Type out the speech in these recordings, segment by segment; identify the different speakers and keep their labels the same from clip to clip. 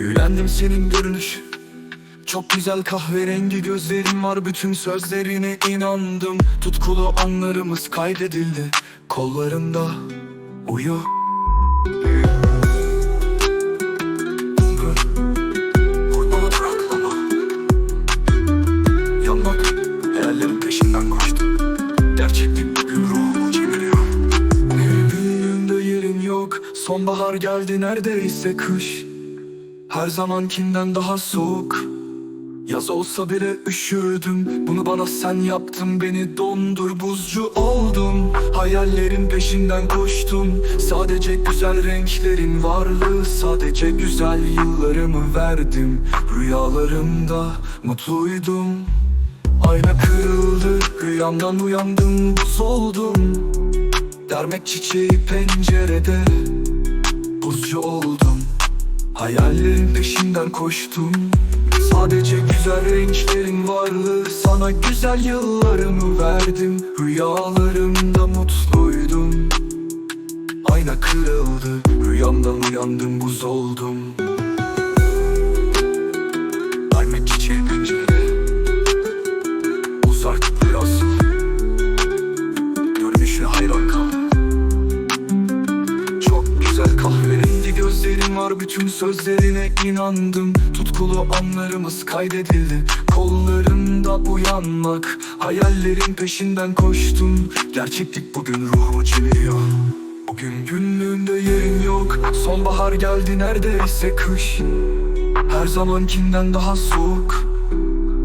Speaker 1: beğendim senin görünüş. Çok güzel kahverengi gözlerin var. Bütün sözlerine inandım. Tutkulu anlarımız kaydedildi. Kollarında Uyu. Yanmak hayallerin peşinden koştum Gerçeklik bugün ruhumu çeviriyor Büyüdüğümde yerin yok. Sonbahar geldi neredeyse kış Her zamankinden daha soğuk. Yaz olsa bile üşürdüm. Bunu bana sen yaptın. Beni dondur buzcu oldum. Hayallerin peşinden koştum. Sadece güzel renklerin varlığı Sadece güzel yıllarımı verdim. Rüyalarımda mutluydum. Ayna kırıldı Rüyamdan uyandım buz oldum. Dermek çiçeği pencerede Buzcu oldum Hayallerin peşinden koştum. Sadece güzel renklerin varlığı. Sana güzel yıllarımı verdim. Rüyalarımda mutluydum. Ayna kırıldı. Rüyamdan uyandım buz oldum Bütün sözlerine inandım. Tutkulu anlarımız kaydedildi. Kollarında uyanmak Hayallerin peşinden koştum. Gerçeklik bugün ruhumu çeviriyor. Bugün günlüğünde yerin yok. Sonbahar geldi neredeyse kış. Her zamankinden daha soğuk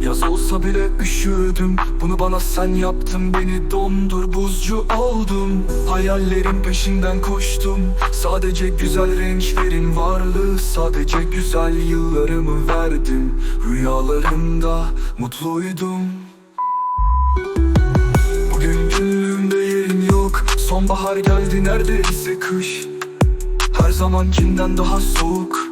Speaker 1: Yaz olsa bile üşüdüm Bunu bana sen yaptın. Beni dondur buzcu oldum. Hayallerin peşinden koştum. Sadece güzel renklerin varlığı Sadece güzel yıllarımı verdim. Rüyalarımda mutluydum. Bugün günlüğümde yerin yok. Sonbahar geldi neredeyse kış. Her zamankinden daha soğuk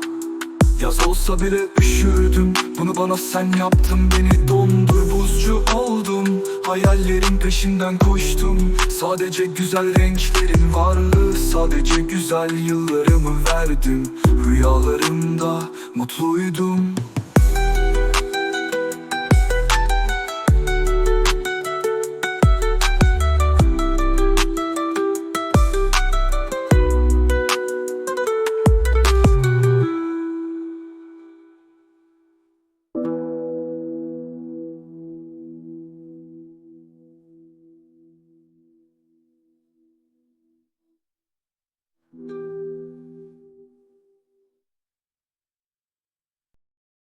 Speaker 1: Yaz olsa bile üşürdüm. Bunu bana sen yaptın. Beni dondur buzcu oldum. Hayallerin peşinden koştum. Sadece güzel renklerin varlığı Sadece güzel yıllarımı verdim. Rüyalarımda mutluydum